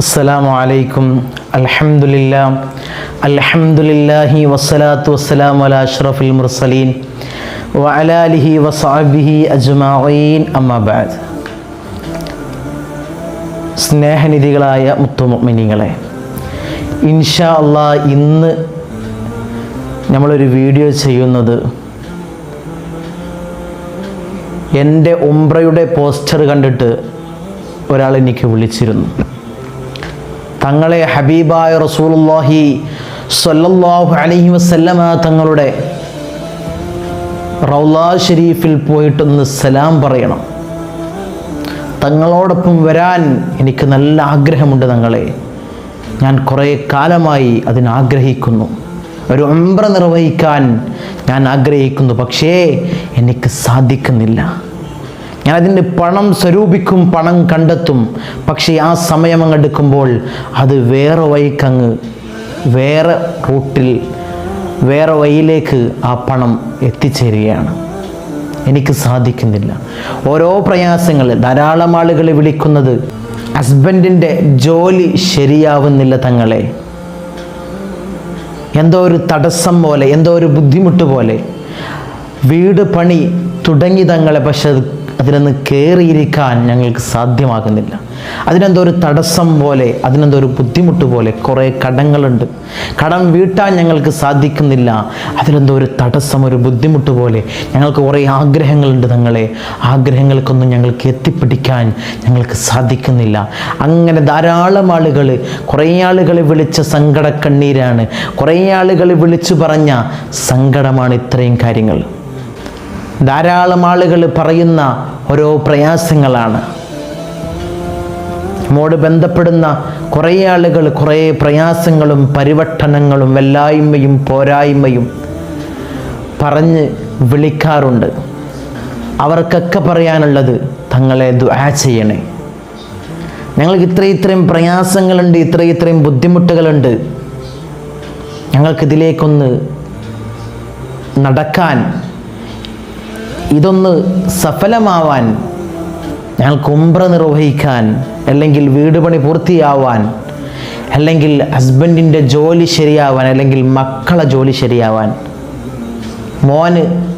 السلام عليكم الحمد لله الحمد لله والصلاة والسلام على أشرف المرسلين وعلى آله وصحبه أجمعين أما بعد സ്നേഹനിധികളായ മുത്തുമിനിങ്ങളെ ഇൻഷാ അള്ളാ ഇന്ന് നമ്മളൊരു വീഡിയോ ചെയ്യുന്നത് എൻ്റെ ഉംറയുടെ പോസ്റ്റർ കണ്ടിട്ട് ഒരാൾ എനിക്ക് വിളിച്ചിരുന്നു തങ്ങളെ ഹബീബായ റസൂലുള്ളാഹി സ്വല്ലല്ലാഹു അലൈഹി വസല്ലമ തങ്ങളുടെ റൗലാ ഷെരീഫിൽ പോയിട്ടൊന്ന് സലാം പറയണം. തങ്ങളോടൊപ്പം വരാൻ എനിക്ക് നല്ല ആഗ്രഹമുണ്ട് തങ്ങളെ. ഞാൻ കുറേ കാലമായി അതിനാഗ്രഹിക്കുന്നു ഒരു ഉംറ നിർവഹിക്കാൻ ഞാൻ ആഗ്രഹിക്കുന്നു. പക്ഷേ എനിക്ക് സാധിക്കുന്നില്ല. ഞാൻ അതിന്റെ പണം സ്വരൂപിക്കും പണം കണ്ടെത്തും. പക്ഷേ ആ സമയം അങ്ങ് എടുക്കുമ്പോൾ അത് വേറെ വഴിക്കങ്ങ് വേറെ റൂട്ടിൽ വേറെ വഴിയിലേക്ക് ആ പണം എത്തിച്ചേരുകയാണ്. എനിക്ക് സാധിക്കുന്നില്ല. ഓരോ പ്രയാസങ്ങൾ ധാരാളം ആളുകൾ വിളിക്കുന്നത് ഹസ്ബൻഡിന്റെ ജോലി ശരിയാവുന്നില്ല തങ്ങളെ. എന്തോ ഒരു തടസ്സം പോലെ എന്തോ ഒരു ബുദ്ധിമുട്ട് പോലെ. വീട് പണി തുടങ്ങി തങ്ങളെ പക്ഷെ അത് അതിനൊന്ന് കയറിയിരിക്കാൻ ഞങ്ങൾക്ക് സാധ്യമാകുന്നില്ല. അതിനെന്തോ ഒരു തടസ്സം പോലെ അതിനെന്തോ ഒരു ബുദ്ധിമുട്ട് പോലെ കുറേ കടങ്ങളുണ്ട്. കടം വീട്ടാൻ ഞങ്ങൾക്ക് സാധിക്കുന്നില്ല. അതിനെന്തോ ഒരു തടസ്സം ഒരു ബുദ്ധിമുട്ട് പോലെ ഞങ്ങൾക്ക് കുറേ ആഗ്രഹങ്ങളുണ്ട് തങ്ങളെ. ആഗ്രഹങ്ങൾക്കൊന്നും ഞങ്ങൾക്ക് എത്തിപ്പിടിക്കാൻ ഞങ്ങൾക്ക് സാധിക്കുന്നില്ല. അങ്ങനെ ധാരാളം ആളുകൾ കുറേ ആളുകൾ വിളിച്ച സങ്കടക്കണ്ണീരാണ്. കുറേ ആളുകൾ വിളിച്ചു പറഞ്ഞ സങ്കടമാണ് ഇത്രയും കാര്യങ്ങൾ. ധാരാളം ആളുകൾ പറയുന്ന ഓരോ പ്രയാസങ്ങളാണ്. നമ്മോട് ബന്ധപ്പെടുന്ന കുറേ ആളുകൾ കുറേ പ്രയാസങ്ങളും പരിവട്ടനങ്ങളും വല്ലായ്മയും പോരായ്മയും പറഞ്ഞ് വിളിക്കാറുണ്ട്. അവർക്കൊക്കെ പറയാനുള്ളത് തങ്ങളെ ദുആ ചെയ്യണേ. ഞങ്ങൾക്ക് ഇത്ര ഇത്രയും പ്രയാസങ്ങളുണ്ട് ഇത്ര ഇത്രയും ബുദ്ധിമുട്ടുകളുണ്ട്. ഞങ്ങൾക്കിതിലേക്കൊന്ന് നടക്കാൻ ഇതൊന്ന് സഫലമാവാൻ ഞങ്ങൾക്ക് ഉംറ നിർവഹിക്കാൻ അല്ലെങ്കിൽ വീട് പണി പൂർത്തിയാവാൻ അല്ലെങ്കിൽ ഹസ്ബൻഡിന്റെ ജോലി ശരിയാവാൻ അല്ലെങ്കിൽ മക്കളെ ജോലി ശരിയാവാൻ. മോന്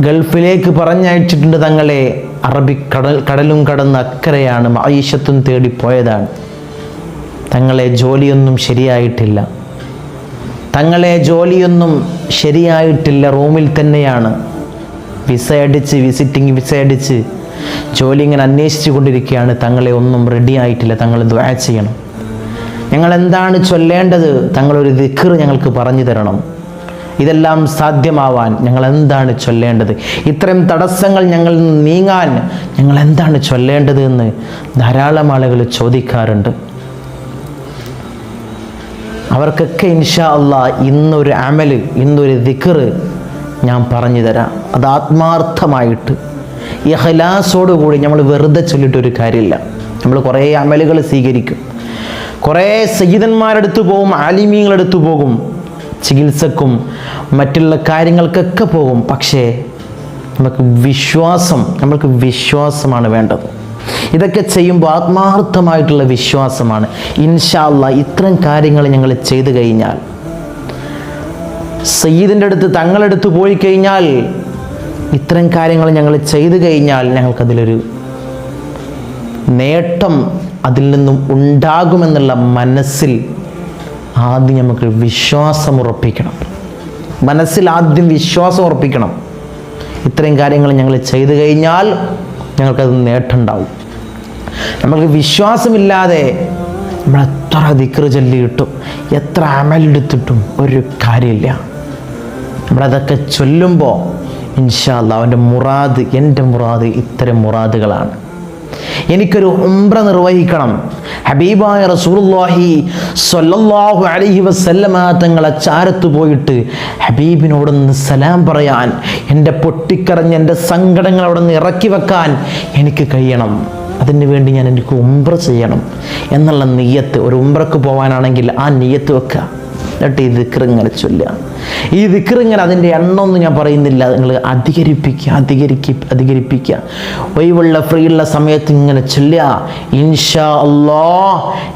ഗൾഫിലേക്ക് പറഞ്ഞയച്ചിട്ടുണ്ട് തങ്ങളെ അറബി കടൽ കടലും കടന്ന് അക്കരയാണ് മൈഷത്തും തേടിപ്പോയതാണ്. തങ്ങളെ ജോലിയൊന്നും ശരിയായിട്ടില്ല. തങ്ങളെ ജോലിയൊന്നും ശരിയായിട്ടില്ല റൂമിൽ തന്നെയാണ്. വിസ അടിച്ച് വിസിറ്റിംഗ് വിസ അടിച്ച് ജോലി ഇങ്ങനെ അന്വേഷിച്ചു കൊണ്ടിരിക്കുകയാണ്. തങ്ങളെ ഒന്നും റെഡി ആയിട്ടില്ല. തങ്ങൾ ദ്വാ ചെയ്യണം. ഞങ്ങൾ എന്താണ് ചൊല്ലേണ്ടത്? തങ്ങളൊരു ദിക്കർ ഞങ്ങൾക്ക് പറഞ്ഞു തരണം. ഇതെല്ലാം സാധ്യമാവാൻ ഞങ്ങൾ എന്താണ് ചൊല്ലേണ്ടത്? ഇത്രയും തടസ്സങ്ങൾ ഞങ്ങൾ നീങ്ങാൻ ഞങ്ങൾ എന്താണ് ചൊല്ലേണ്ടത് എന്ന് ധാരാളം ആളുകൾ ചോദിക്കാറുണ്ട്. അവർക്കൊക്കെ ഇൻഷാ അള്ളാ ഇന്നൊരു അമൽ ഇന്നൊരു ദിക്കറ് ഞാൻ പറഞ്ഞു തരാം. അത് ആത്മാർത്ഥമായിട്ട്. കൂടി നമ്മൾ വെറുതെ ചൊല്ലിട്ടൊരു കാര്യമില്ല. നമ്മൾ കുറേ അമലുകൾ സ്വീകരിക്കും. കുറേ സഹിതന്മാരെടുത്ത് പോകും ആലിമീങ്ങളെടുത്ത് പോകും ചികിത്സക്കും മറ്റുള്ള കാര്യങ്ങൾക്കൊക്കെ പോകും. പക്ഷേ നമുക്ക് വിശ്വാസം നമ്മൾക്ക് വിശ്വാസമാണ് വേണ്ടത്. ഇതൊക്കെ ചെയ്യുമ്പോൾ ആത്മാർത്ഥമായിട്ടുള്ള വിശ്വാസമാണ്. ഇൻഷാല്ല ഇത്തരം കാര്യങ്ങൾ ഞങ്ങൾ ചെയ്തു കഴിഞ്ഞാൽ സയ്യിദിന്റെ അടുത്ത് തങ്ങളെടുത്ത് പോയി കഴിഞ്ഞാൽ ഇത്തരം കാര്യങ്ങൾ ഞങ്ങൾ ചെയ്തു കഴിഞ്ഞാൽ ഞങ്ങൾക്കതിലൊരു നേട്ടം അതിൽ നിന്നും ഉണ്ടാകുമെന്നുള്ള മനസ്സിൽ ആദ്യം നമുക്ക് വിശ്വാസം ഉറപ്പിക്കണം. മനസ്സിൽ ആദ്യം വിശ്വാസം ഉറപ്പിക്കണം. ഇത്രയും കാര്യങ്ങൾ ഞങ്ങൾ ചെയ്തു കഴിഞ്ഞാൽ ഞങ്ങൾക്കത് നേട്ടമുണ്ടാവും. നമുക്ക് വിശ്വാസമില്ലാതെ നമ്മൾ എത്ര ദിക്റ് ചൊല്ലിയിട്ടും എത്ര അമലെടുത്തിട്ടും ഒരു കാര്യമില്ല. നമ്മളതൊക്കെ ചൊല്ലുമ്പോൾ ഇൻഷാല്ല അവന്റെ മുറാദ് എന്റെ മുറാദ് ഇത്തരം മുറാദുകളാണ്. എനിക്കൊരു ഉംറ നിർവഹിക്കണം. ഹബീബായ റസൂലുള്ളാഹി സ്വല്ലല്ലാഹു അലൈഹി വസല്ലമ തങ്ങളെ ചാരത്ത് പോയിട്ട് ഹബീബിനോടൊന്ന് സലാം പറയാൻ എന്റെ പൊട്ടിക്കറഞ്ഞ് എന്റെ സങ്കടങ്ങൾ അവിടെ നിന്ന് ഇറക്കി വെക്കാൻ എനിക്ക് കഴിയണം. അതിന് വേണ്ടി ഞാൻ എനിക്ക് ഉംറ ചെയ്യണം. എന്നുള്ള നെയ്യത്ത് ഒരു ഉംറക്ക് പോകാനാണെങ്കിൽ ആ നെയ്യത്ത് വെക്കുക. എന്നിട്ട് ഈ ദിക്ർ ഇങ്ങനെ ചൊല്ലുക. ഈ അതിന്റെ അതിന്റെ എണ്ണമൊന്നും ഞാൻ പറയുന്നില്ല. നിങ്ങൾ അധികരിപ്പിക്കുക അധികരിക്കുക അധികരിപ്പിക്കുക. ഒഴിവുള്ള ഫ്രീ ഉള്ള സമയത്ത് ഇങ്ങനെ ചൊല്ലുക. ഇൻഷാ അല്ലാ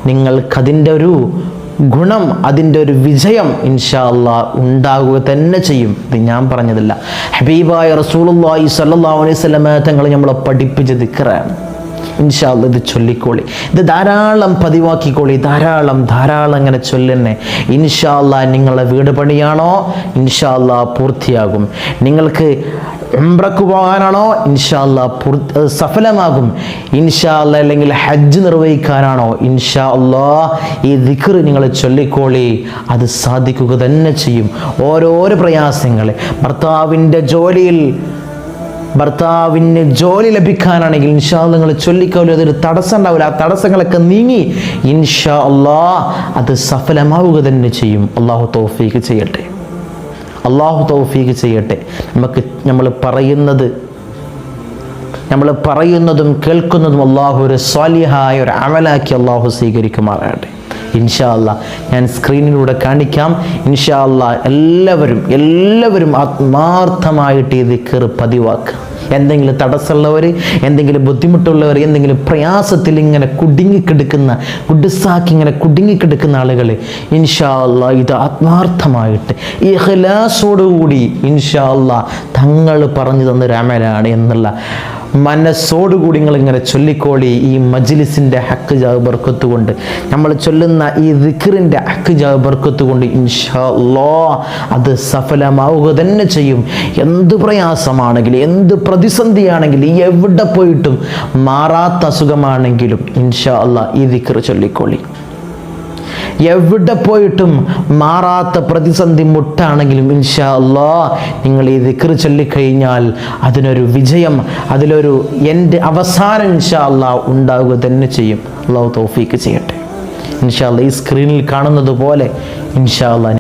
നിങ്ങൾക്കതിന്റെ ഒരു ഗുണം അതിന്റെ ഒരു വിജയം ഇൻഷാ അല്ലാ ഉണ്ടാകുക തന്നെ ചെയ്യും. ഇത് ഞാൻ പറഞ്ഞതല്ല. ഹബീബായ റസൂലുള്ളാഹി സ്വല്ലല്ലാഹു അലൈഹി വസല്ലമ തങ്ങൾ നമ്മളെ പഠിപ്പിച്ച ദിക്റാണ്. ഇൻഷാ അല്ലാ ഇത് ചൊല്ലിക്കോളി. ഇത് ധാരാളം പതിവാക്കിക്കോളി. ധാരാളം ധാരാളം അങ്ങനെ ചൊല്ലെന്നെ. ഇൻഷാ അല്ല നിങ്ങളുടെ വീട് പണിയാണോ? ഇൻഷാ അല്ല പൂർത്തിയാകും. നിങ്ങൾക്ക് ഉംറക്ക് പോകാനാണോ? ഇൻഷാല്ല സഫലമാകും. ഇൻഷാ ഇൻഷാല്ല അല്ലെങ്കിൽ ഹജ്ജ് നിർവഹിക്കാനാണോ? ഇൻഷാ അല്ലാ ഈ ദിക്ർ നിങ്ങൾ ചൊല്ലിക്കോളി. അത് സാധിക്കുക തന്നെ ചെയ്യും. ഓരോരോ പ്രയാസങ്ങൾ ഭർത്താവിന്റെ ജോലിയിൽ ഭർത്താവിന് ജോലി ലഭിക്കാനാണെങ്കിൽ ഇൻഷാ നിങ്ങൾ ചൊല്ലിക്കോളി അതൊരു തടസ്സം ഉണ്ടാവില്ല ആ തടസ്സങ്ങളൊക്കെ നീങ്ങി ഇൻഷാ അള്ളാ അത് സഫലമാവുക തന്നെ ചെയ്യും. അള്ളാഹു തോഫീക്ക് ചെയ്യട്ടെ. അള്ളാഹു തൗഫീഖ് ചെയ്യട്ടെ. നമുക്ക് നമ്മൾ പറയുന്നത് നമ്മൾ പറയുന്നതും കേൾക്കുന്നതും അള്ളാഹു ഒരു സ്വാലിഹായ ഒരു അമലാക്കി അള്ളാഹു സ്വീകരിക്കുമാറാകട്ടെ. ഇൻഷാ അല്ലാ ഞാൻ സ്ക്രീനിലൂടെ കാണിക്കാം. ഇൻഷാ അല്ലാ എല്ലാവരും എല്ലാവരും ആത്മാർത്ഥമായിട്ട് ഈ ദിക്കർ പതിവാക്കുക. എന്തെങ്കിലും തടസ്സമുള്ളവർ എന്തെങ്കിലും ബുദ്ധിമുട്ടുള്ളവർ എന്തെങ്കിലും പ്രയാസത്തിൽ ഇങ്ങനെ കുടുങ്ങിക്കിടക്കുന്ന കുടുസാക്കി ഇങ്ങനെ കുടുങ്ങിക്കിടക്കുന്ന ആളുകൾ ഇൻഷാ അല്ലാ ഇത് ആത്മാർത്ഥമായിട്ട് ഈ ഹലാസോടുകൂടി ഇൻഷാ അല്ലാ തങ്ങൾ പറഞ്ഞു തന്ന അമലാണ് എന്നുള്ള മനസ്സോടുകൂടി നിങ്ങൾ ഇങ്ങനെ ചൊല്ലിക്കോളി ഈ മജ്ലിസിന്റെ ഹക്ക് ജാവ് ബർക്കത്ത് കൊണ്ട് നമ്മൾ ചൊല്ലുന്ന ഈ റിക്കറിന്റെ ഹക്ക് ജാവ് ബർക്കത്ത് കൊണ്ട് ഇൻഷാ അത് സഫലമാവുക തന്നെ ചെയ്യും. എന്ത് പ്രയാസമാണെങ്കിലും എന്ത് പ്രതിസന്ധിയാണെങ്കിലും എവിടെ പോയിട്ടും മാറാത്ത അസുഖമാണെങ്കിലും ഇൻഷാ അല്ലാ ഈ റിക്കർ ചൊല്ലിക്കോളി. എവിടെ പോയിട്ടും മാറാത്ത പ്രതിസന്ധി മുട്ടാണെങ്കിലും ഇൻഷാ അല്ലാ നിങ്ങൾ ഈ ദിക്ർ ചൊല്ലിക്കഴിഞ്ഞാൽ അതിനൊരു വിജയം അതിലൊരു എന്റെ അവസാനം ഇൻഷാ അല്ലാ ഉണ്ടാവുക തന്നെ ചെയ്യും. അള്ളാഹു തോഫീക്ക് ചെയ്യട്ടെ. ഇൻഷാ അല്ലാ ഈ സ്ക്രീനിൽ കാണുന്നത് പോലെ ഇൻഷാ അല്ലാ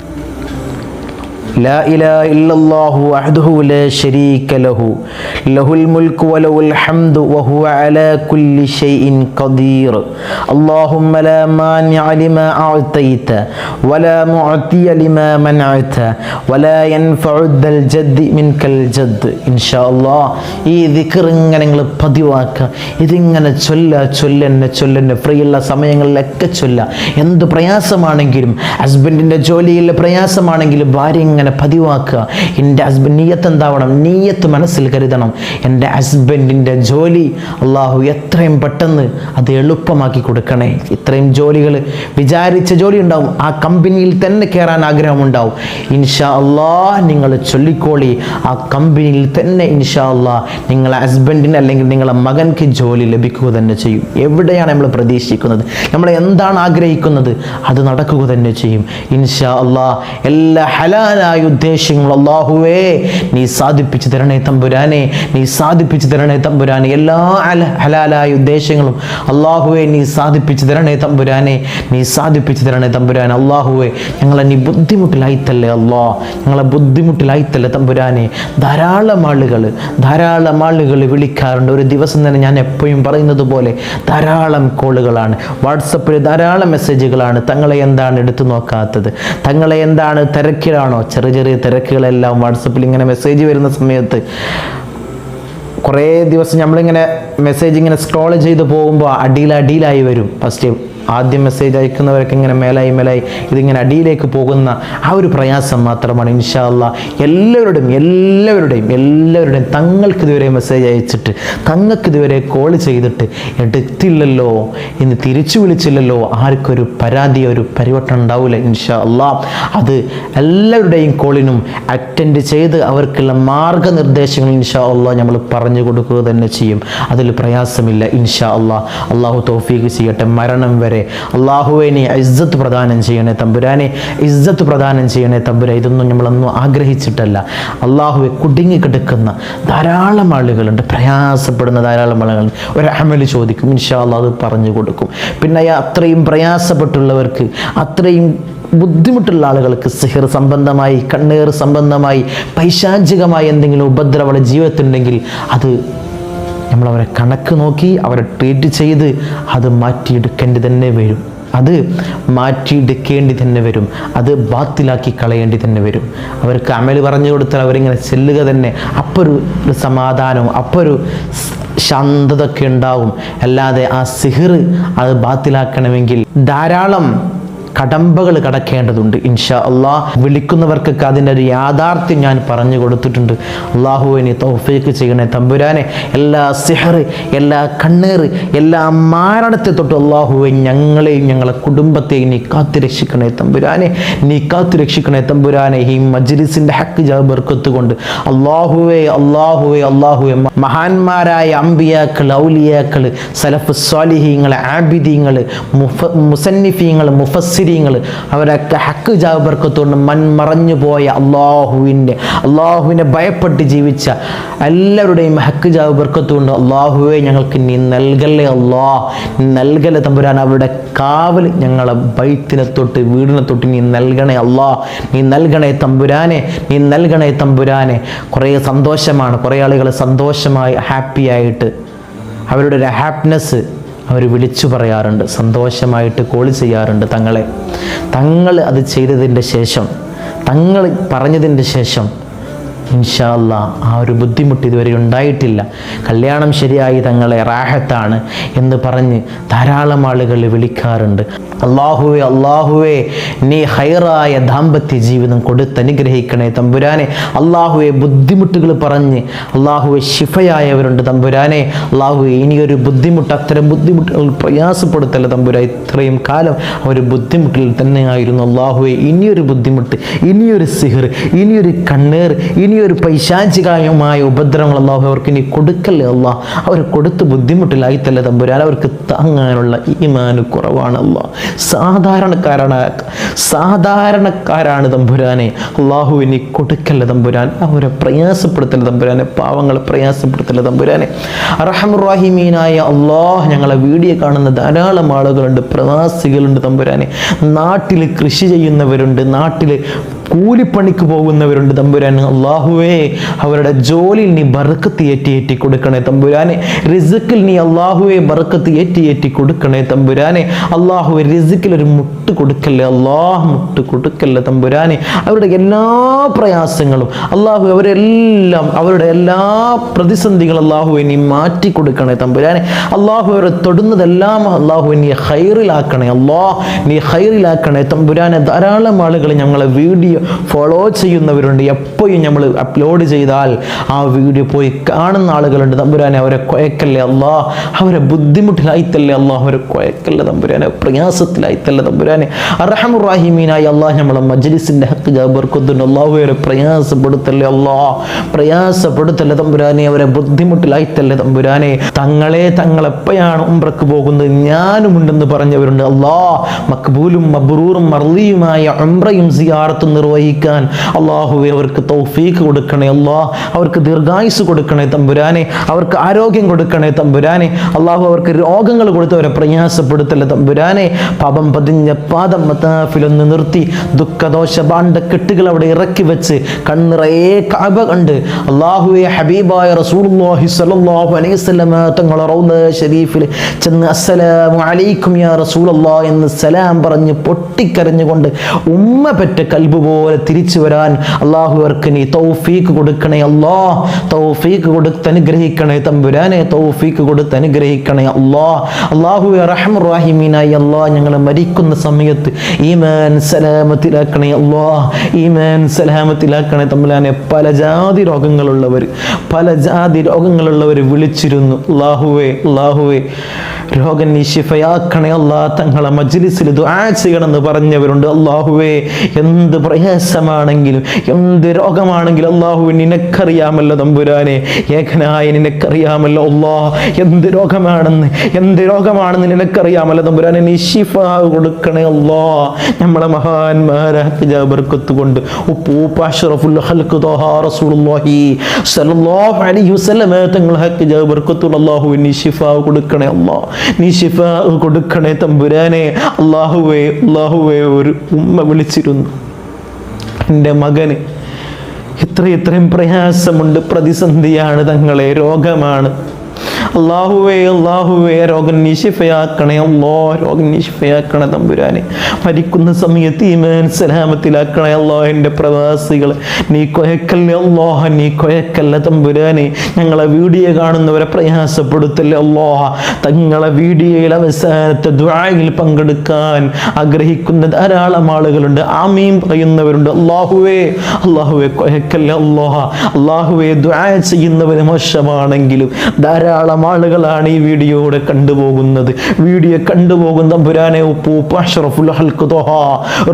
ഇതിങ്ങനെ ചൊല്ല ചൊല്ലെന്നെ ചൊല്ലെന്നെ. ഫ്രീയുള്ള സമയങ്ങളിലൊക്കെ ചൊല്ല. എന്ത് പ്രയാസമാണെങ്കിലും ഹസ്ബൻഡിന്റെ ജോലിയിലെ പ്രയാസമാണെങ്കിലും ഭാര്യ ഇങ്ങനെ പതിവാക്കുക. എന്റെ ഹസ്ബൻഡ് നീയത്ത് എന്താവണം? നീയത്ത് മനസ്സിൽ കരുതണം. എന്റെ ഹസ്ബൻഡിന്റെ ജോലി അള്ളാഹു എത്രയും പെട്ടെന്ന് അത് എളുപ്പമാക്കി കൊടുക്കണേ. ഇത്രയും ജോലികൾ വിചാരിച്ച ജോലി ഉണ്ടാവും. ആ കമ്പനിയിൽ തന്നെ കയറാൻ ആഗ്രഹമുണ്ടാവും. ഇൻഷാ അള്ളാ നിങ്ങൾ ചൊല്ലിക്കോളി. ആ കമ്പനിയിൽ തന്നെ ഇൻഷാ അള്ളാ നിങ്ങളെ ഹസ്ബൻഡിന് അല്ലെങ്കിൽ നിങ്ങളെ മകൻക്ക് ജോലി ലഭിക്കുക തന്നെ ചെയ്യും. എവിടെയാണ് നമ്മൾ പ്രതീക്ഷിക്കുന്നത്? നമ്മൾ എന്താണ് ആഗ്രഹിക്കുന്നത്? അത് നടക്കുക തന്നെ ചെയ്യും. ഇൻഷാ അള്ളാ എല്ലാ ഹലാലായ ഉദ്ദേശങ്ങളും അള്ളാഹുവേ നീ സാധിപ്പിച്ചു തരണേ തമ്പുരാനെ നീ സാധിപ്പിച്ചു തരണേ തമ്പുരാനെ. എല്ലാ ഹല- ഹലാലായ ഉദ്ദേശങ്ങളും അള്ളാഹുവേ നീ സാധിപ്പിച്ചു തരണേ തമ്പുരാനെ നീ സാധിപ്പിച്ചു തരണേ തമ്പുരാൻ അള്ളാഹുവേ ഞങ്ങളെ നീ ബുദ്ധിമുട്ടിലായിത്തല്ലേ അള്ളാ ഞങ്ങളെ ബുദ്ധിമുട്ടിലായിത്തല്ലേ തമ്പുരാനെ? ധാരാളം ആളുകൾ ധാരാളം ആളുകൾ വിളിക്കാറുണ്ട്. ഒരു ദിവസം തന്നെ ഞാൻ എപ്പോഴും പറയുന്നത് പോലെ ധാരാളം കോളുകളാണ്. വാട്സപ്പിൽ ധാരാളം മെസ്സേജുകളാണ്. തങ്ങളെ എന്താണ് എടുത്തു നോക്കാത്തത്? തങ്ങളെ എന്താണ് തിരക്കിലാണോ ചെറിയ ചെറിയ തിരക്കുകളെല്ലാം വാട്സപ്പിൽ ഇങ്ങനെ മെസ്സേജ് വരുന്ന സമയത്ത് കുറേ ദിവസം നമ്മളിങ്ങനെ മെസ്സേജ് ഇങ്ങനെ സ്ക്രോൾ ചെയ്ത് പോകുമ്പോൾ അടിയിൽ അടിയിലായി വരും. ഫസ്റ്റ് ആദ്യം മെസ്സേജ് അയക്കുന്നവരൊക്കെ ഇങ്ങനെ മേലായി മേലായി ഇതിങ്ങനെ അടിയിലേക്ക് പോകുന്ന ആ ഒരു പ്രയാസം മാത്രമാണ് ഇൻഷാല്ല എല്ലാവരുടെയും എല്ലാവരുടെയും എല്ലാവരുടെയും തങ്ങൾക്ക് ഇതുവരെ മെസ്സേജ് അയച്ചിട്ട് തങ്ങൾക്ക് ഇതുവരെ കോൾ ചെയ്തിട്ട് എടുത്തില്ലല്ലോ. ഇന്ന് തിരിച്ചു വിളിച്ചില്ലല്ലോ. ആർക്കൊരു പരാതി ഒരു പരിവട്ടം ഉണ്ടാവില്ല ഇൻഷാ അല്ലാ അത് എല്ലാവരുടെയും കോളിനും അറ്റൻഡ് ചെയ്ത് അവർക്കുള്ള മാർഗനിർദ്ദേശങ്ങൾ ഇൻഷാ അല്ല നമ്മൾ പറഞ്ഞു കൊടുക്കുക തന്നെ ചെയ്യും. അതിൽ പ്രയാസമില്ല ഇൻഷാ അല്ല അള്ളാഹു തൗഫീഖ് ചെയ്യട്ടെ. മരണം വരെ അള്ളാഹുവെ നീ ഇസ്സത്ത് പ്രദാനം ചെയ്യണേ തമ്പുരാനെ. ഇസ്സത്ത് പ്രദാനം ചെയ്യണേ തമ്പുര ഇതൊന്നും നമ്മളൊന്നും ആഗ്രഹിച്ചിട്ടല്ല. അള്ളാഹുവെ കുടുങ്ങിക്കിടക്കുന്ന ധാരാളം ആളുകളുണ്ട്. പ്രയാസപ്പെടുന്ന ധാരാളം ആളുകളുണ്ട് ഒരു ചോദിക്കും. ഇൻഷാ അള്ളാഹ് അത് പറഞ്ഞു കൊടുക്കും. പിന്നെ അത്രയും പ്രയാസപ്പെട്ടുള്ളവർക്ക് അത്രയും ബുദ്ധിമുട്ടുള്ള ആളുകൾക്ക് സിഹിർ സംബന്ധമായി കണ്ണീർ സംബന്ധമായി പൈശാചികമായി എന്തെങ്കിലും ഉപദ്രവമുള്ള ജീവിതത്തിലുണ്ടെങ്കിൽ അത് നമ്മളവരെ കണക്ക് നോക്കി അവരെ ട്രീറ്റ് ചെയ്ത് അത് മാറ്റിയെടുക്കേണ്ടി തന്നെ വരും. അത് മാറ്റിയെടുക്കേണ്ടി തന്നെ വരും. അത് ബാത്തിലാക്കി കളയേണ്ടി തന്നെ വരും. അവർക്ക് അമൽ പറഞ്ഞു കൊടുത്താൽ അവരിങ്ങനെ ചെല്ലുക തന്നെ. അപ്പൊരു ഒരു സമാധാനവും അപ്പൊരു ശാന്തതൊക്കെ ഉണ്ടാവും. അല്ലാതെ ആ സിഹിർ അത് ബാത്തിലാക്കണമെങ്കിൽ ധാരാളം കടമ്പകൾ കടക്കേണ്ടതുണ്ട് ഇൻഷാ അള്ളാഹ് വിളിക്കുന്നവർക്കൊക്കെ അതിന്റെ ഒരു യാഥാർത്ഥ്യം ഞാൻ പറഞ്ഞു കൊടുത്തിട്ടുണ്ട്. അള്ളാഹുവിനെ തൗഫീക്ക് ചെയ്യണേ തമ്പുരാനെ. എല്ലാ സിഹർ എല്ലാ കണ്ണീർ എല്ലാ മാരണത്തെ തൊട്ട് അള്ളാഹുവെ ഞങ്ങളെയും ഞങ്ങളെ കുടുംബത്തെയും നീ കാത്തു രക്ഷിക്കണേ തമ്പുരാനെ. നീ കാത്തു രക്ഷിക്കണേ തമ്പുരാനെ. ഈ മജ്ലിസിന്റെ ഹക്ക് ജാബർക്കത്ത് കൊണ്ട് അള്ളാഹുവെ അള്ളാഹുവെ അള്ളാഹുവെ. മഹാന്മാരായ അമ്പിയാക്കൾ ഔലിയാക്കൾ സലഫ് സ്വാലിഹീങ്ങൾ ആബിദീങ്ങൾ മുസന്നിഫീങ്ങൾ മുഫസ്സിരീങ്ങൾ അവരൊക്കെ ഹക്ക് ജാബർക്കത്തുകൊണ്ട് മൺമറഞ്ഞു പോയ അള്ളാഹുവിന്റെ അള്ളാഹുവിനെ ഭയപ്പെട്ട് ജീവിച്ച എല്ലാവരുടെയും ഹക്ക് ജാബർക്കത്തുകൊണ്ട് അള്ളാഹുവെ ഞങ്ങൾക്ക് നീ നൽകല്ലേ അള്ളാഹ് നൽകല്ലേ തമ്പുരാൻ. അവരുടെ കാവൽ ഞങ്ങളെ ബൈത്തിനെ തൊട്ട് വീടിനെ തൊട്ട് നീ നൽകണേ അള്ളാഹ് നീ നൽകണേ തമ്പുരാനെ. നീ നൽകണേ തമ്പുരാനെ. കുറേ സന്തോഷമാണ്. കുറേ ആളുകൾ സന്തോഷമായി ഹാപ്പിയായിട്ട്. അവരുടെ ഒരു ഹാപ്പിനെസ് അവർ വിളിച്ചു പറയാറുണ്ട് സന്തോഷമായിട്ട് കോൾ ചെയ്യാറുണ്ട് തങ്ങളെ. തങ്ങൾ അത് ചെയ്തതിന്റെ ശേഷം തങ്ങൾ പറഞ്ഞതിന്റെ ശേഷം ഇൻഷാല്ല ആ ഒരു ബുദ്ധിമുട്ട് ഇതുവരെ ഉണ്ടായിട്ടില്ല. കല്യാണം ശരിയായി തങ്ങളെ റാഹത്താണ് എന്ന് പറഞ്ഞ് ധാരാളം ആളുകൾ വിളിക്കാറുണ്ട്. അള്ളാഹുവെ അള്ളാഹുവെ നീ ഹൈറായ ദാമ്പത്യ ജീവിതം കൊടുത്തനുഗ്രഹിക്കണേ തമ്പുരാനെ. അള്ളാഹുവെ ബുദ്ധിമുട്ടുകൾ പറഞ്ഞ് അള്ളാഹുവെ ശിഫയായവരുണ്ട് തമ്പുരാനെ. അള്ളാഹുവെ ഇനിയൊരു ബുദ്ധിമുട്ട് അത്തരം ബുദ്ധിമുട്ടുകൾ പ്രയാസപ്പെടുത്തല്ല തമ്പുരാ ഇത്രയും കാലം ഒരു ബുദ്ധിമുട്ടിൽ തന്നെയായിരുന്നു അള്ളാഹുവെ ഇനിയൊരു ബുദ്ധിമുട്ട് ഇനിയൊരു സിഹർ ഇനിയൊരു കണ്ണേർ ഇനിയൊരു പൈശാചികമായ ഉപദ്രവങ്ങൾ അള്ളാഹു അവർക്ക് ഇനി കൊടുക്കല്ലേ അള്ളാഹ് അവർ കൊടുത്ത് ബുദ്ധിമുട്ടിലായിത്തല്ല തമ്പുരാൻ? അവർക്ക് താങ്ങാനുള്ള ഈമാന് കുറവാണ് അള്ളാഹ് സാധാരണക്കാരാണ് സാധാരണക്കാരാണ് തമ്പുരാനെ. അള്ളാഹു ഇനി കൊടുക്കല്ലേ തമ്പുരാൻ? അവരെ പ്രയാസപ്പെടുത്തല്ല തമ്പുരാനെ? പാവങ്ങളെ പ്രയാസപ്പെടുത്തല്ല തമ്പുരാനെ? അറഹമുറാഹിമീനായ അള്ളാഹ് ഞങ്ങളെ വീഡിയോ കാണുന്ന ധാരാളം ആളുകളുണ്ട് പ്രവാസികളുണ്ട് തമ്പുരാനെ. നാട്ടിൽ കൃഷി ചെയ്യുന്നവരുണ്ട് നാട്ടിൽ കൂലിപ്പണിക്ക് പോകുന്നവരുണ്ട് തമ്പുരാൻ അള്ളാഹുവേ അവരുടെ ജോലിയിൽ നീ ബറുക്കത്ത് ഏറ്റി ഏറ്റി കൊടുക്കണേ തമ്പുരാനെ. റിസുക്കിൽ നീ അള്ളാഹുവെ ബറുക്കത്ത് ഏറ്റി ഏറ്റി കൊടുക്കണേ തമ്പുരാനെ. അള്ളാഹുവെ റിസുക്കിൽ ഒരു മുട്ട് കൊടുക്കല്ലേ? അള്ളാഹ് മുട്ട് കൊടുക്കല്ലേ തമ്പുരാനെ. അവരുടെ എല്ലാ പ്രയാസങ്ങളും അള്ളാഹു അവരെല്ലാം അവരുടെ എല്ലാ പ്രതിസന്ധികളും അള്ളാഹുവെ നീ മാറ്റി കൊടുക്കണേ തമ്പുരാനെ. അള്ളാഹു അവരെ തൊടുന്നതെല്ലാം അള്ളാഹു നീ ഹൈറിലാക്കണേ. അള്ളാഹ് നീ ഹൈറിലാക്കണേ തമ്പുരാനെ. ധാരാളം ആളുകൾ ഞങ്ങളെ വീഡിയോ ഫോളോ ചെയ്യുന്നവരുണ്ട്. എപ്പോഴും നമ്മൾ അപ്ലോഡ് ചെയ്താൽ ആ വീഡിയോ പോയി കാണുന്ന ആളുകളുണ്ട്. തമ്പുരാനെ അവരെ കുഴക്കല്ലേ അല്ലാ? അവരെ ബുദ്ധിമുട്ടിലായിത്തല്ലേ അല്ലാ? അവരെ കുഴക്കല്ലേ തമ്പുരാനെ? പ്രയാസത്തിലായിത്തല്ലേ തമ്പുരാനെ? അറഹമുറാഹിമീനായി അള്ളാഹ് നമ്മളെ മജ്ലിസിന്റെ ഹക്ക് ജാബർക്കുന്നുണ്ട് അള്ളാഹു അവരെ പ്രയാസപ്പെടുത്തല്ലേ അല്ലാ? പ്രയാസപ്പെടുത്തല്ലേ തമ്പുരാനെ? അവരെ ബുദ്ധിമുട്ടിലായിത്തല്ലേ തമ്പുരാനെ? തങ്ങളെ തങ്ങളെപ്പോഴാണ് ഉംറക്ക് പോകുന്നത്? ഞാനുമുണ്ടെന്ന് പറഞ്ഞവരുണ്ട്. അല്ലാ മക്ബൂലും മബ്രൂറും മർലിയുമായ ഉംറയും സിയാറത്തും നിർവഹിക്കാൻ അള്ളാഹുവെ അവർക്ക് തൗഫീഖ് കൊടുക്കണേ അല്ലാ അവർക്ക് ദീർഘായുസ് കൊടുക്കണേ തമ്പുരാനെ അവർക്ക് ആരോഗ്യം കൊടുക്കണേ തമ്പുരാനെ അള്ളാഹു അവർക്ക് രോഗങ്ങൾ കൊടുത്ത് അവരെ പ്രയാസപ്പെടുത്തല്ലേ തമ്പുരാനെ. പാപം പതിഞ്ഞ പാദം മത്താഫിലൊന്ന് നിർത്തി ദുഃഖദോഷ കെട്ടുകൾ അവിടെ ഇറക്കി വെച്ച് കണ്ണിറയെ കാബ കണ്ട് അള്ളാഹുവെ ഹബീബായ റസൂലുള്ളാഹി സ്വല്ലല്ലാഹു അലൈഹി വസല്ലമ തങ്ങളെ ഷരീഫിൽ ചെന്ന് അസ്സലാമു അലൈക്കും യാ റസൂലല്ലാ എന്ന് സലാം പറഞ്ഞ് പൊട്ടിക്കരഞ്ഞുകൊണ്ട് ഉമ്മ പെറ്റ കൽബ് പോലെ തിരിച്ചു വരാൻ അള്ളാഹു അവർക്ക് നീ തൗഫീക്ക് കൊടുക്കണേ അല്ലാ. തൗഫീക്ക് കൊടുത്ത് അനുഗ്രഹിക്കണേ തമ്പുരാനെ തൗഫീക്ക് കൊടുത്ത് അനുഗ്രഹിക്കണേ അല്ലാ. അള്ളാഹു റഹമുറാഹിമീനായി അല്ലാ ഞങ്ങൾ മരിക്കുന്ന സമയത്ത് ഈമാൻ സലാമത്തിലാക്കണേ അല്ലാ. ഈമാൻ സലാമത്തിലാക്കണേ തമ്പുരാനെ. പല ജാതി രോഗങ്ങളുള്ളവർ പല ജാതി രോഗങ്ങളുള്ളവർ വിളിച്ചിരുന്നു. അള്ളാഹുവേ അള്ളാഹുവേ രോഗം നീ ശിഫയാക്കണേ അല്ലാ. തങ്ങളെ മജ്ലിസിൽ ദുആ ചെയ്യണമെന്ന് പറഞ്ഞവരുണ്ട് അള്ളാഹുവേ എന്ത് പ്രയാസമാണെങ്കിലും എന്ത് രോഗമാണെങ്കിലും അള്ളാഹു നിനക്കറിയാമല്ലോ തമ്പുരാനെ. ഏകനായ നിനക്കറിയാമല്ലോ അള്ളാഹ്. എന്ത് രോഗമാണെന്ന് എന്ത് രോഗമാണെന്ന് നിനക്കറിയാമല്ലോ തമ്പുരാനെ. നീ കൊടുക്കണേ അള്ളാ നമ്മളെ മഹാന്മാരാക്കി ജാബർക്കത്ത് കൊണ്ട് റസൂലുള്ളാഹി അലൈഹി അല്ലാഹു കൊടുക്കണേ കൊടുക്കണേ തമ്പുരാനെ. അല്ലാഹുവേ അല്ലാഹുവേ ഒരു ഉമ്മ വിളിച്ചിരുന്നു. എന്റെ മകന്. ഇത്ര ഇത്രയും പ്രയാസമുണ്ട്. പ്രതിസന്ധിയാണ് തങ്ങളെ. രോഗമാണ്. അള്ളാഹുവേ അള്ളാഹുവേ രോഗം നിശിഫയാക്കണേ അള്ളോ രോഗം നിശിഫയാക്കണേ തമ്പുരാനെ. മരിക്കുന്ന സമയത്ത് ഈമാൻ സലാമത്തിലാക്കണേ അല്ലോ എന്റെ പ്രവാസികൾ നീ കൊയക്കല്ലേ അള്ളോഹ നീ കൊയക്കല്ല തമ്പുരാനെ. ഞങ്ങളെ വീഡിയോ കാണുന്നവരെ പ്രയാസപ്പെടുത്തല്ലേ അള്ളോഹ തങ്ങളെ വീഡിയോയിൽ അവസാനത്തെ ദ്വായിൽ പങ്കെടുക്കാൻ ആഗ്രഹിക്കുന്ന ധാരാളം ആളുകളുണ്ട്. ആമീം പറയുന്നവരുണ്ട്. അള്ളാഹുവേ അള്ളാഹുവേ കൊയക്കല്ലേ അള്ളോഹ അള്ളാഹുവേ ദ്വായ ചെയ്യുന്നവര് മോശമാണെങ്കിലും ധാരാളം ആളുകളാണ് ഈ വീഡിയോയുടെ കണ്ടുപോകുന്നത്. വീഡിയോ കണ്ടുപോകുന്ന പുരാനെ ഉപ്പൂപ്പ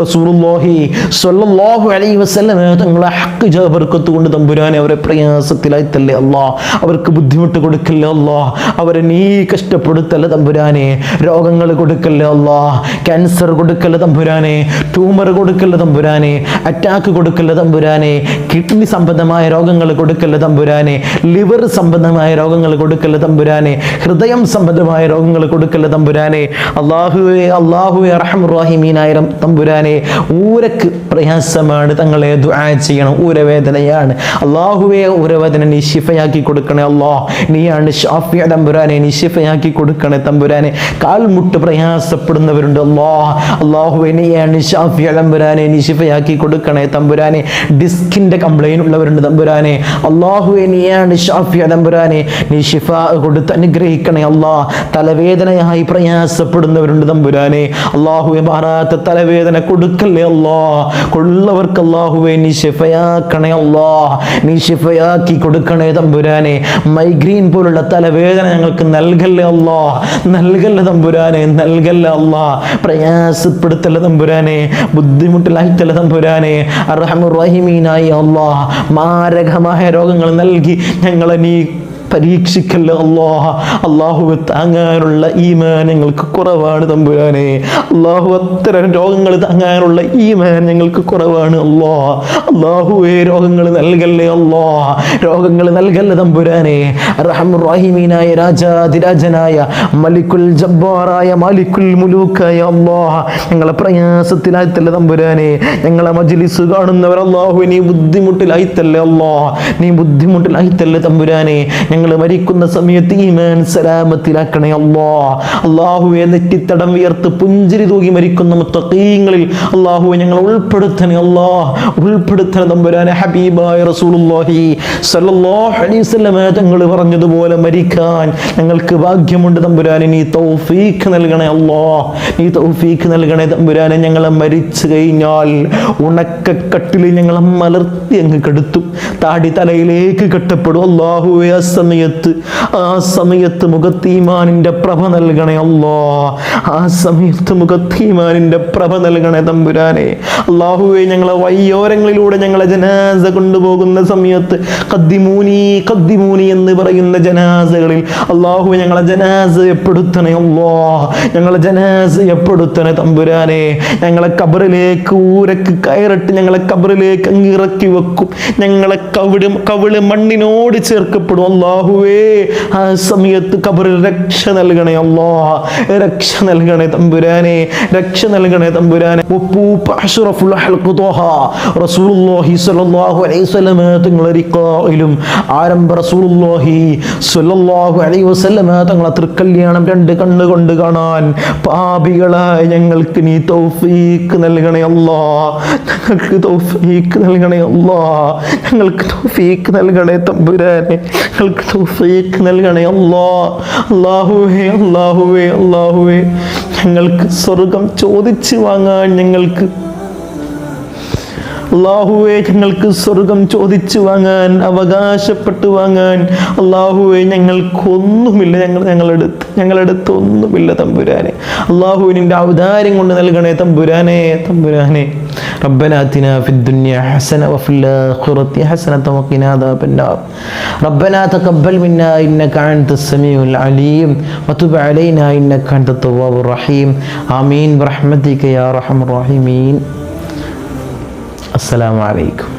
റസൂലുള്ളാഹി സ്വല്ലല്ലാഹു അലൈഹി വസല്ലം തങ്ങളെ കൊണ്ട് തമ്പുരാനെ അവരെ പ്രയാസത്തിലായിത്തല്ലേ അല്ലാ അവർക്ക് ബുദ്ധിമുട്ട് കൊടുക്കല്ലേ അല്ലാ അവരെ നീ കഷ്ടപ്പെടുത്തല്ലേ തമ്പുരാനെ രോഗങ്ങൾ കൊടുക്കല്ലേ അല്ലാ ക്യാൻസർ കൊടുക്കല്ലേ തമ്പുരാനെ ട്യൂമർ കൊടുക്കല്ലേ തമ്പുരാനെ അറ്റാക്ക് കൊടുക്കല്ലേ തമ്പുരാനെ കിഡ്നി സംബന്ധമായ രോഗങ്ങൾ കൊടുക്കല്ലേ തമ്പുരാനെ ലിവർ സംബന്ധമായ രോഗങ്ങൾ കൊടുക്കല്ലേ ഹൃദയം സംബന്ധമായ രോഗങ്ങൾ കൊടുക്കല്ലേ തമ്പുരാനെ. അള്ളാഹുവെ അള്ളാഹുവെ അറഹമുറാഹിമീനായിരം തമ്പുരാനെ ഊരക്ക് പ്രയാസമാണ് തങ്ങളെ ദുആ ചെയ്യണം. ഊരവേദനയാണ്. അള്ളാഹുവെ ഊരവേദന നീ ശിഫയാക്കി കൊടുക്കണേ അള്ളാ. നീയാണ് ഷാഫിയ തമ്പുരാനെ നീ ശിഫയാക്കി കൊടുക്കണേ തമ്പുരാനെ. കാൽമുട്ട് പ്രയാസപ്പെടുന്നവരുണ്ട് അള്ളാഹ് അള്ളാഹുവെ നീയാണ് ഷാഫിയ തമ്പുരാനെ നീ ശിഫയാക്കി കൊടുക്കണേ തമ്പുരാനെ. ഡിസ്കിന്റെ കംപ്ലൈന്റ് ഉള്ളവരുണ്ട് തമ്പുരാനെ. അള്ളാഹുവെ നീയാണ് ഷാഫിയ തമ്പുരാനെ നീ ഷിഫ കൊടുത്ത് അനുഗ്രഹിക്കണേ അല്ലാ. തലവേദനയായി പ്രയാസപ്പെടുന്നവരുണ്ട് തമ്പുരാനെ. അള്ളാഹുവെ മാറാത്ത തലവേദന കൊടുക്കല്ലേ അല്ലാ. കൊള്ളവർക്ക് അള്ളാഹുവെ നീ ഷിഫയാക്കണേ അല്ലാ. നീ ഷിഫയാക്കി കൊടുക്കണേ തമ്പുരാനെ. മൈഗ്രീൻ പോലുള്ള തലവേദന ഞങ്ങൾക്ക് നൽകല്ലേ അല്ലാ. നൽകല്ലേ തമ്പുരാനെ നൽകല്ലേ അല്ലാ. പ്രയാസപ്പെടുത്തല്ലേ തമ്പുരാനെ ബുദ്ധിമുട്ടിലായിത്തല്ലേ തമ്പുരാനെ. അറഹമുറഹിമീനായി അല്ലാ. മാരകമായ രോഗങ്ങൾ നൽകി ഞങ്ങളെ നീ പരീക്ഷിക്കല്ല അള്ളാഹ? അള്ളാഹു താങ്ങാനുള്ള ഈമാൻ ഞങ്ങൾക്ക് കുറവാണ് തമ്പുരാനെ. അള്ളാഹു അത്തരം രോഗങ്ങൾ താങ്ങാനുള്ള ഈമാൻ ഞങ്ങൾക്ക് കുറവാണ് അള്ളാഹ. അള്ളാഹുവേ രോഗങ്ങൾ നൽകല്ലേ അള്ളാഹ? രോഗങ്ങൾ നൽകല്ല തമ്പുരാനെ? റഹമുറാഹിമീനായ രാജാതിരാജനായ മലിക്കുൽ ജബ്ബാറായ മാലിക്കുൽ മുലൂക്കായ അള്ളാഹ. ഞങ്ങളെ പ്രയാസത്തിലായിത്തല്ലേ തമ്പുരാനെ? ഞങ്ങളെ മജ്ലിസ് കാണുന്നവർ അള്ളാഹു നീ ബുദ്ധിമുട്ടിലായിത്തല്ലേ അള്ളാഹ? നീ ബുദ്ധിമുട്ടിലായിത്തല്ലേ തമ്പുരാനെ? ഞങ്ങൾ മരിക്കുന്ന സമയത്ത് ഈമാൻ സലാമത്തിലാക്കണേ അള്ളാ അള്ളാഹുവെ നെറ്റിത്തടം വിയർത്ത് പുഞ്ചിരി തൂകി മരിക്കുന്ന മുത്തഖീങ്ങളിൽ അള്ളാഹുവെ ഞങ്ങൾ ഉൾപ്പെടുത്തണേ അല്ലാ. ഉൾപ്പെടുത്തണ തമ്പുരാനെ ഹബീബായ റസൂലുള്ളാഹി സല്ലല്ലാഹു അലൈഹി വസല്ലമ തങ്ങൾ പറഞ്ഞതുപോലെ മരിക്കാൻ ഞങ്ങൾക്ക് ഭാഗ്യമുണ്ട് തമ്പുരാനെ. നീ തൗഫീഖ് നൽകണേ അല്ലാ. നീ തൗഫീഖ് നൽകണേ തമ്പുരാനെ. ഞങ്ങളെ മരിച്ചു കഴിഞ്ഞാൽ ഉണക്ക കട്ടിൽ ഞങ്ങളെ മലർത്തി അങ്ങ് കെടുത്തു. താടി തലയിലേക്ക് കെട്ടപ്പെടും. അള്ളാഹുവെ ആ സമയത്ത് ആ സമയത്ത് മുഖത്തീമാനിന്റെ പ്രഭ നൽകണേ അല്ലോ. ആ സമയത്ത് മുഖത്തീമാനിന്റെ പ്രഭ നൽകണേ തമ്പുരാനെ. അള്ളാഹുവെ ഞങ്ങളെ വയ്യോരങ്ങളിലൂടെ ഞങ്ങളെ ജനാസ കൊണ്ടുപോകുന്ന സമയത്ത് കദ്ദിമൂനി കദ്ദിമൂനി എന്ന് പറയുന്ന ജനാസകളിൽ അള്ളാഹു ഞങ്ങളെ ജനാസയപ്പെടുത്തണേ അല്ലോ. ഞങ്ങളെ ജനാസയപ്പെടുത്തണേ തമ്പുരാനെ. ഞങ്ങളെ കബറിലേക്ക് ഊരക്ക് കയറിട്ട് ഞങ്ങളെ കബറിലേക്ക് അങ്ങ് ഇറക്കി വെക്കും. ഞങ്ങളെ കവിട് കവിൾ മണ്ണിനോട് ചേർക്കപ്പെടും. അള്ളാഹുവേ ആ സമയത്ത് കബറിൽ രക്ഷ നൽകണേ അള്ളാഹ. രക്ഷ നൽകണേ തമ്പുരാനെ രക്ഷ നൽകണേ തമ്പുരാനെ. റസൂലുള്ളാഹി അലൈഹി വസല്ലമ തങ്ങളെ റസൂലുള്ളാഹി അലൈഹി വസല്ലമ തങ്ങളെ തൃക്കല്യാണം രണ്ട് കണ്ണുകൊണ്ട് കാണാൻ പാപികളായ ഞങ്ങൾക്ക് നീ തൗഫീക്ക് നൽകണേ അല്ലാ ഞങ്ങൾക്ക് തൗഫീക്ക് നൽകണേ അല്ലാ ഞങ്ങൾക്ക് തൗഫീക്ക് നൽകണേ തമ്പുരാനെ. ഞങ്ങൾക്ക് തൗഫീക്ക് നൽകണേ. അല്ലാ അല്ലാഹുവേ അല്ലാഹുവേ അല്ലാഹുവേ. ഞങ്ങൾക്ക് സ്വർഗം ചോദിച്ചു വാങ്ങാൻ ഞങ്ങൾക്ക് അള്ളാഹുവെ ഞങ്ങൾക്ക് സ്വർഗം ചോദിച്ചു വാങ്ങാൻ അവകാശപ്പെട്ടു വാങ്ങാൻ അള്ളാഹുവെ ഞങ്ങൾക്കൊന്നുമില്ല ഞങ്ങൾ ഞങ്ങളെടുത്ത് ഞങ്ങളെടുത്ത് ഒന്നുമില്ല തമ്പുരാനെ അള്ളാഹുവിൻ്റെ ഔദാര്യം കൊണ്ട് നൽകണേ തമ്പുരാനെ തമ്പുരാനെ ربنا آتنا في الدنيا حسنة وفي الآخرة حسنة وقنا عذاب النار ربنا تقبل منا إنك أنت السميع العليم وتب علينا إنك أنت التواب الرحيم آمين برحمتك يا أرحم الراحمين അസ്സലാമലൈക്കും